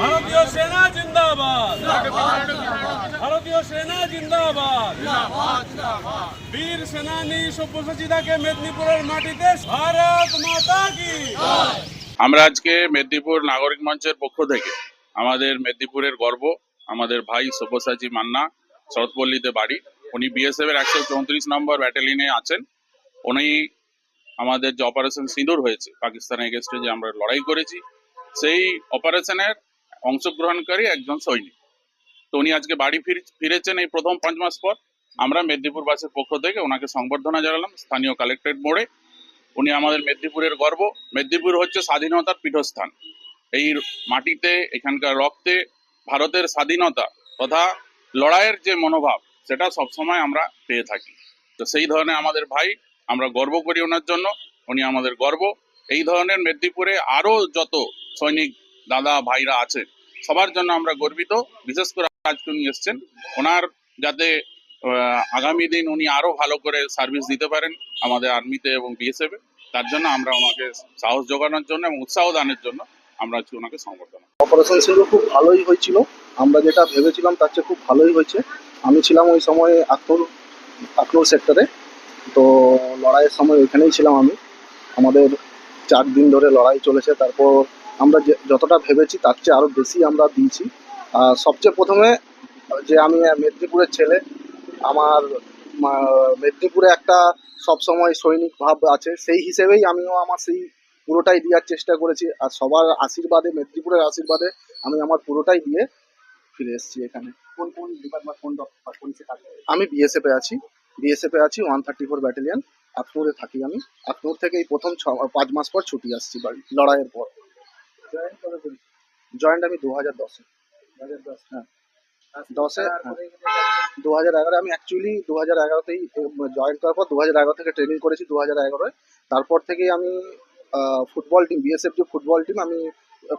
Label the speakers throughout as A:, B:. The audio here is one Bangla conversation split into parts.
A: ভারতীয় সেনা জিন্দাবাদ। ভারতীয় সেনা জিন্দাবাদ। বীর সেনানী সব্যসাচীদাকে মেদিনীপুরের মাটিতে ভারত মাতা কি?
B: আমরা আজকে মেদিনীপুর নাগরিক মঞ্চের পক্ষ থেকে আমাদের মেদিনীপুরের গর্ব, আমাদের ভাই সব্যসাচী মান্না, শরৎপল্লীতে বাড়ি। উনি বিএসএফ এর একশো চৌত্রিশ নম্বর ব্যাটালিয়নে আছেন। উনি আমাদের যে অপারেশন সিঁদুর হয়েছে, পাকিস্তানের এগেস্টে যে আমরা লড়াই করেছি সেই অপারেশনের অংশগ্রহণকারী একজন সৈনিক। তো উনি আজকে বাড়ি ফির- ফিরেছেন এই প্রথম পাঁচ মাস পর। আমরা মেদিনীপুর বাসের পক্ষ থেকে ওনাকে সংবর্ধনা জানালাম স্থানীয় কালেক্টরেট মোড়ে। উনি আমাদের মেদিনীপুরের গর্ব। মেদিনীপুর হচ্ছে স্বাধীনতার পীঠস্থান। এই মাটিতে, এখানকার রক্তে ভারতের স্বাধীনতা তথা লড়াইয়ের যে মনোভাব, সেটা সবসময় আমরা পেয়ে থাকি। তো সেই ধরনের আমাদের ভাই, আমরা গর্ব করি ওনার জন্য। উনি আমাদের গর্ব। এই ধরনের মেদিনীপুরে আরও যত সৈনিক দাদা ভাইরা আছে, সবার জন্য আমরা গর্বিত। বিশেষ করে আজকে উনি এসছেন। ওনার যাতে আগামী দিন উনি আরও ভালো করে সার্ভিস দিতে পারেন আমাদের আর্মিতে এবং বিএসএফ তার জন্য আমরা ওনাকে সাহস যোগানোর জন্য এবং উৎসাহ দানের জন্য আমরা ওনাকে সংবর্ধনা
C: অপারেশন সিঁদুর খুব ভালোই হয়েছিল। আমরা যেটা ভেবেছিলাম তার চেয়ে খুব ভালোই হয়েছে। আমি ছিলাম ওই সময় আখনুর আখনুর সেক্টরে। তো লড়াইয়ের সময় ওইখানেই ছিলাম আমি। আমাদের চার দিন ধরে লড়াই চলেছে। তারপর আমরা যে যতটা ভেবেছি তার চেয়ে আরও বেশি আমরা দিয়েছি। আর সবচেয়ে প্রথমে যে আমি মেদিনীপুরের ছেলে আমার মেদিনীপুরে একটা সবসময় সৈনিক ভাব আছে সেই হিসেবেই আমিও আমার সেই পুরোটাই দেওয়ার চেষ্টা করেছি। আর সবার আশীর্বাদে মেদিনীপুরের আশীর্বাদে আমি আমার পুরোটাই দিয়ে ফিরে এসেছি এখানে। কোন কোন ডিপার্টমেন্ট কোন আমি বিএসএফ আছি। বিএসএফ আছি ওয়ান থার্টি ফোর ব্যাটালিয়ান আখনুরে থাকি আমি। আখনুর থেকে এই প্রথম ছ পাঁচ মাস পর ছুটি আসছি বাড়ি লড়াইয়ের পর। জয়েন্ট আমি দু হাজার দশে। হ্যাঁ। দশে দু হাজার এগারো আমি অ্যাকচুয়ালি দু হাজার এগারোতেই জয়েন করার পর দু হাজার এগারো থেকে ট্রেনিং করেছি দু হাজার এগারোয়। তারপর থেকেই আমি ফুটবল টিম বিএসএফ যে ফুটবল টিম আমি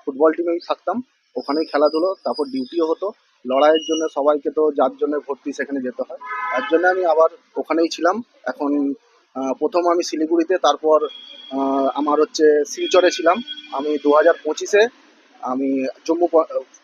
C: ফুটবল টিমেই থাকতাম। ওখানেই খেলাধুলো তারপর ডিউটিও হতো। লড়াইয়ের জন্য সবাইকে তো যার জন্য ভর্তি সেখানে যেতে হয়। তার জন্য আমি আবার ওখানেই ছিলাম। এখন প্রথম আমি শিলিগুড়িতে তারপর আমার হচ্ছে শিলচরে ছিলাম। আমি দু হাজার পঁচিশে আমি জম্মু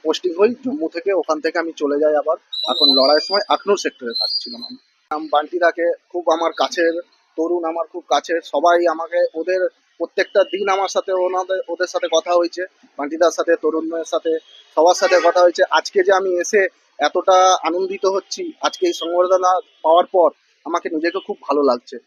C: পোস্টিং হই, জম্মু থেকে ওখান থেকে আমি চলে যাই আবার। এখন লড়াইয়ের সময় আখনুর সেক্টরে থাকছিলাম আমি। নাম বান্টিদাকে খুব আমার কাছের, তরুণ আমার খুব কাছের, সবাই আমাকে ওদের প্রত্যেকটা দিন আমার সাথে ওনাদের, ওদের সাথে কথা হয়েছে, বান্টিদার সাথে তরুণের সাথে, সবার সাথে কথা হয়েছে। আজকে যে আমি এসে এতটা আনন্দিত হচ্ছি, আজকে এই সংবর্ধনা পাওয়ার পর, আমাকে নিজেকে খুব ভালো লাগছে।